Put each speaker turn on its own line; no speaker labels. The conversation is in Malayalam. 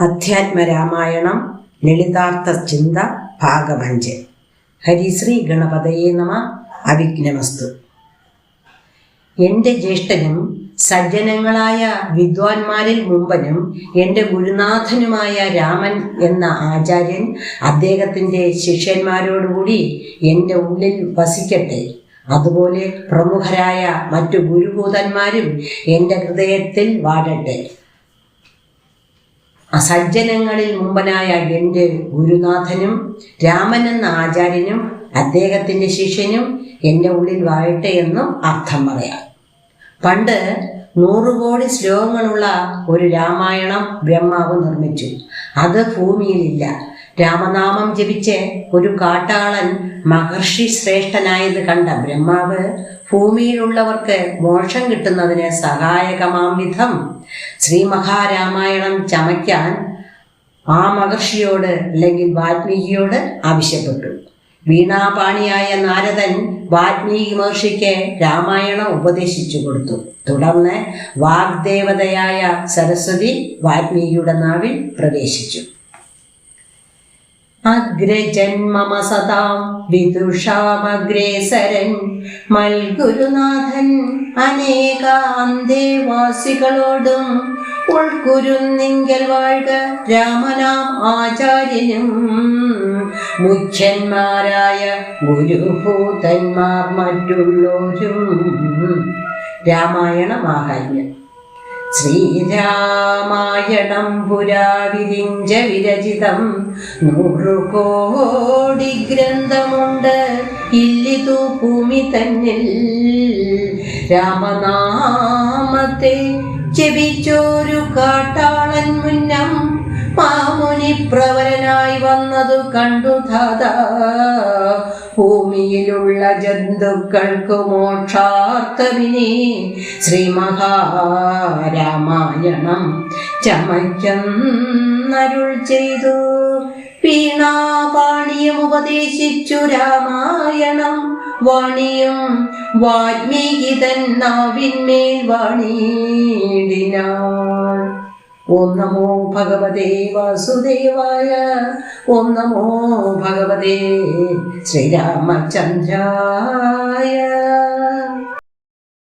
അധ്യാത്മരാമായണം ലളിതാർത്ഥ ചിന്ത ഭാഗമഞ്ച് ഹരിശ്രീ ഗണപതയെ നമ. അവിഘ്നമസ്തു. എന്റെ ജ്യേഷ്ഠനും സജ്ജനങ്ങളായ വിദ്വാൻമാരിൽ മുമ്പനും എന്റെ ഗുരുനാഥനുമായ രാമൻ എന്ന ആചാര്യൻ അദ്ദേഹത്തിന്റെ ശിഷ്യന്മാരോടുകൂടി എന്റെ ഉള്ളിൽ വസിക്കട്ടെ. അതുപോലെ പ്രമുഖരായ മറ്റു ഗുരുഭൂതന്മാരും എന്റെ ഹൃദയത്തിൽ വാഴട്ടെ സജ്ജനങ്ങളിൽ മുമ്പനായ എന്റെ ഗുരുനാഥനും രാമൻ എന്ന ആചാര്യനും അദ്ദേഹത്തിന്റെ ശിഷ്യനും എന്റെ ഉള്ളിൽ വാഴട്ടെ എന്നും അർത്ഥം പറയാം. പണ്ട് നൂറുകോടി ശ്ലോകങ്ങളുള്ള ഒരു രാമായണം ബ്രഹ്മാവ് നിർമ്മിച്ചു. അത് ഭൂമിയിലില്ല. രാമനാമം ജപിച്ച് ഒരു കാട്ടാളൻ മഹർഷി ശ്രേഷ്ഠനായത് കണ്ട ബ്രഹ്മാവ് ഭൂമിയിലുള്ളവർക്ക് മോക്ഷം കിട്ടുന്നതിന് സഹായകമാം വിധം ശ്രീ മഹാരാമായണം ചമയ്ക്കാൻ ആ മഹർഷിയോട് അല്ലെങ്കിൽ വാൽമീകിയോട് ആവശ്യപ്പെട്ടു. വീണാപാണിയായ നാരദൻ വാൽമീകി മഹർഷിക്ക് രാമായണം ഉപദേശിച്ചു കൊടുത്തു. തുടർന്ന് വാഗ്ദേവതയായ സരസ്വതി വാൽമീകിയുടെ നാവിൽ പ്രവേശിച്ചു. അഗ്രജന്മമ സദാം. വിദുഷാമഗ്രേസരൻ മൽഗുരുനാഥൻ അനേകാന്തേവാസികളോടും ഉൾക്കുരുന്നിങ്കൽ വാഴ്ക രാമനാം ആചാര്യനും. മുഖ്യന്മാരായ ഗുരുഭൂതന്മാർ മറ്റുള്ളോരും രാമായണ മാഹാത്മ്യം. ശ്രീരാമായണം പുരാവിരിഞ്ച വിരചിതം നൂറു കോടി ഗ്രന്ഥമുണ്ട്. ഇല്ലിതു ഭൂമി തന്നിൽ. രാമനാമത്തെ ചെവിച്ചോരു കാട്ടാളൻ മുന്നം മാമുനി പ്രവരനായി വന്നതു കണ്ടു ദാദാ ഭൂമിയിലുള്ള ജന്തുക്കൾക്ക് മോക്ഷാർത്ഥമിനി. ശ്രീ മഹാരാമായണം ചമയ്ക്കുന്നരുൾ ചെയ്തു. വീണാപാണിയും ഉപദേശിച്ചു രാമായണം വാണിയും. വാൽമീകി നാവിന്മേൽ വാണിയിടിനാൾ ഓം നമോ ഭഗവതേ വാസുദേവായ ഓം നമോ ഭഗവതേ ശ്രീരാമചന്ദ്രായ.